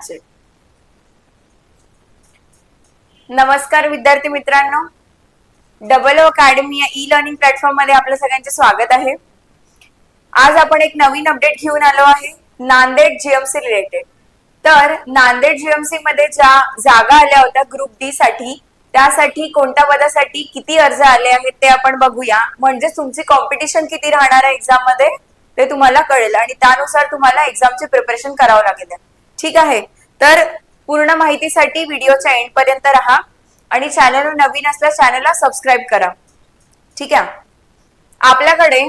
बॅचचे नमस्कार विद्यार्थी मित्रांनो. डबल ओ अकॅडमी या ई लर्निंग प्लॅटफॉर्ममध्ये आपलं सगळ्यांचे स्वागत आहे. आज आपण एक नवीन अपडेट घेऊन आलो आहे. नांदेड जीएमसी रिलेटेड तर नांदेड जीएमसी मध्ये ज्या जागा आल्या होत्या ग्रुप डी साठी त्यासाठी कोणत्या पदासाठी किती अर्ज आले आहेत ते आपण बघूया. म्हणजे तुमची कॉम्पिटिशन किती राहणार आहे एक्झाममध्ये ते तुम्हाला कळेल. आणि त्यानुसार तुम्हाला एक्झामची प्रिपरेशन करावं लागेल. ठीक आहे? तर पूर्ण माहितीसाठी व्हिडिओच्या एंड पर्यंत राहा आणि चॅनल नवीन असल्यास चॅनलला सबस्क्राईब करा. ठीक आहे? आपल्याकडे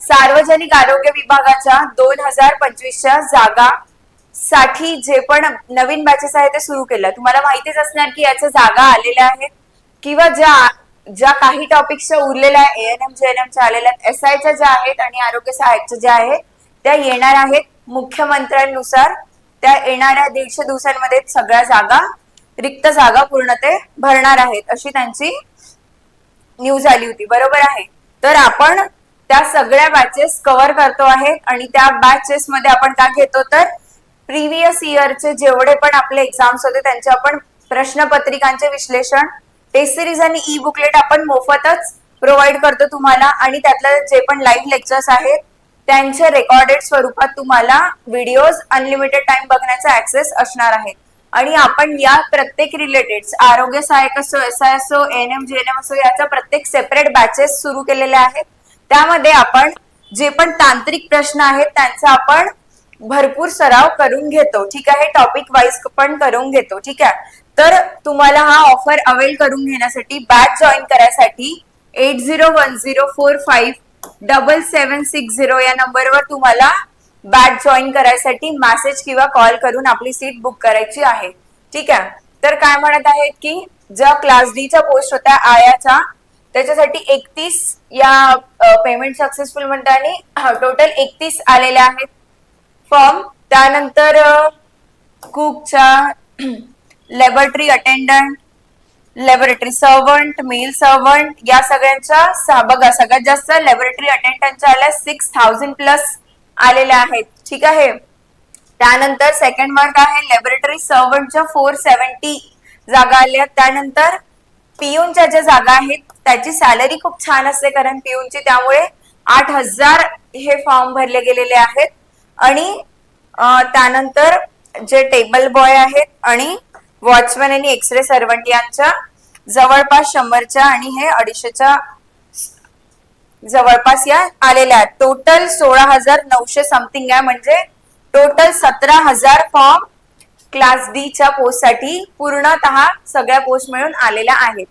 सार्वजनिक आरोग्य विभागाच्या दोन हजार पंचवीसच्या जागा साठी जे पण नवीन बॅचेस आहेत ते सुरू केलं तुम्हाला माहितीच असणार की याच्या जागा आलेल्या आहेत किंवा ज्या ज्या काही टॉपिक्सच्या उरलेल्या एएनएम जेएनएमच्या आलेल्या आहेत एस आयच्या ज्या आहेत आणि आरोग्य सहाय्यच्या ज्या आहेत त्या येणार आहेत मुख्यमंत्र्यांनुसार त्या येणाऱ्या दीडशे दिवसांमध्ये सगळ्या जागा रिक्त जागा पूर्ण ते भरणार आहेत अशी त्यांची न्यूज आली होती. बरोबर आहे. तर आपण त्या सगळ्या बॅचेस कव्हर करतो आहे आणि त्या बॅचेस मध्ये आपण काय घेतो तर प्रिव्हियस इयरचे जेवढे पण आपले एक्झाम्स होते त्यांचे आपण प्रश्नपत्रिकांचे विश्लेषण टेस्ट सिरीज आणि ई बुकलेट आपण मोफतच प्रोव्हाइड करतो तुम्हाला आणि त्यातलं जे पण लाईव्ह लेक्चर्स आहेत त्यांचे रेकॉर्डेड स्वरूपात तुम्हाला व्हिडिओज अनलिमिटेड टाइम बघण्याचा ऍक्सेस असणार आहे. आणि आपण या प्रत्येक रिलेटेड आरोग्य सहाय्यक असो एस आय असो N M G N M असो याचा प्रत्येक सेपरेट बॅचेस सुरू केलेल्या आहेत. त्यामध्ये आपण जे पण तांत्रिक प्रश्न आहेत त्यांचा आपण भरपूर सराव करून घेतो. ठीक आहे? टॉपिक वाईज पण करून घेतो. ठीक आहे? तर तुम्हाला हा ऑफर अवेल करून घेण्यासाठी बॅच जॉईन करायसाठी eight zero one zero four five double seven six zero या नंबरवर तुम्हाला बॅच जॉईन करायसाठी मेसेज किंवा कॉल करून आपली सीट बुक करायची आहे. ठीक आहे? तर काय म्हणत आहेत की ज्या क्लास डीचा पोस्ट होत्या आयाच्या त्याच्यासाठी एकतीस या पेमेंट सक्सेसफुल म्हणताना टोटल एकतीस आलेल्या आहेत. फॉर्म त्यानंतर कुकच्या laboratory attendant laboratory servant male servant या सगळ्यांच्या बघा सगळ्यात जास्त लॅबोरेटरी अटेंडंटच्या आल्या सिक्स थाउजंड प्लस आलेल्या आहेत. ठीक आहे? त्यानंतर सेकंड मार्क आहे लॅबोरेटरी सर्वंटच्या फोर सेव्हन्टी जागा आल्या. त्यानंतर पियूनच्या ज्या जागा आहेत त्याची सॅलरी खूप छान असते कारण पियूनची त्यामुळे आठ हजार हे फॉर्म भरले गेलेले आहेत. आणि त्यानंतर जे टेबल बॉय आहेत आणि वॉचमॅन आणि एक्सरे सर्वंट यांच्या जवळपास शंभरच्या आणि हे अडीचशेच्या जवळपास या आलेल्या आहेत. टोटल सोळा हजार नऊशे समथिंग आहे. म्हणजे टोटल सतरा हजार फॉर्म क्लास डी च्या पोस्टसाठी पूर्णतः सगळ्या पोस्ट मिळून आलेल्या आहेत.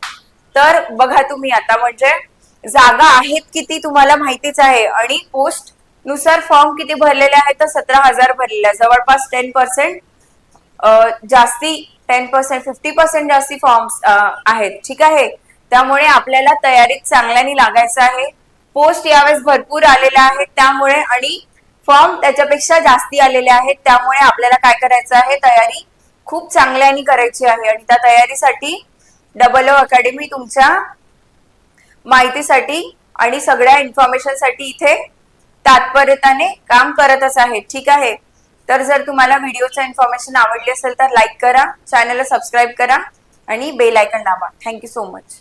तर बघा तुम्ही आता म्हणजे जागा आहेत किती तुम्हाला माहितीच आहे. आणि पोस्टनुसार फॉर्म किती भरलेले आहेत? तर सतरा हजार भरलेले आहेत. जवळपास टेन पर्सेंट जास्ती टेन पर्सेंट फिफ्टी पर्सेंट जास्ती फॉर्म्स आहेत. ठीक आहे? त्यामुळे आपल्याला तयारीत चांगल्याने लागायचं आहे. पोस्ट यावेळेस भरपूर आलेल्या आहेत. त्यामुळे आणि फॉर्म त्याच्यापेक्षा जास्ती आलेले आहेत. त्यामुळे आपल्याला काय करायचं आहे? तयारी खूप चांगल्याने करायची आहे. आणि त्या तयारीसाठी डबल ओ अकॅडमी तुमच्या माहितीसाठी आणि सगळ्या इन्फॉर्मेशनसाठी इथे तात्पर्यताने काम करतच आहे. ठीक आहे? तर जर तुम्हाला व्हिडिओचं इन्फॉर्मेशन आवडली असेल तर लाईक करा चॅनलला सबस्क्राईब करा आणि बेल आयकन दाबा. Thank you so much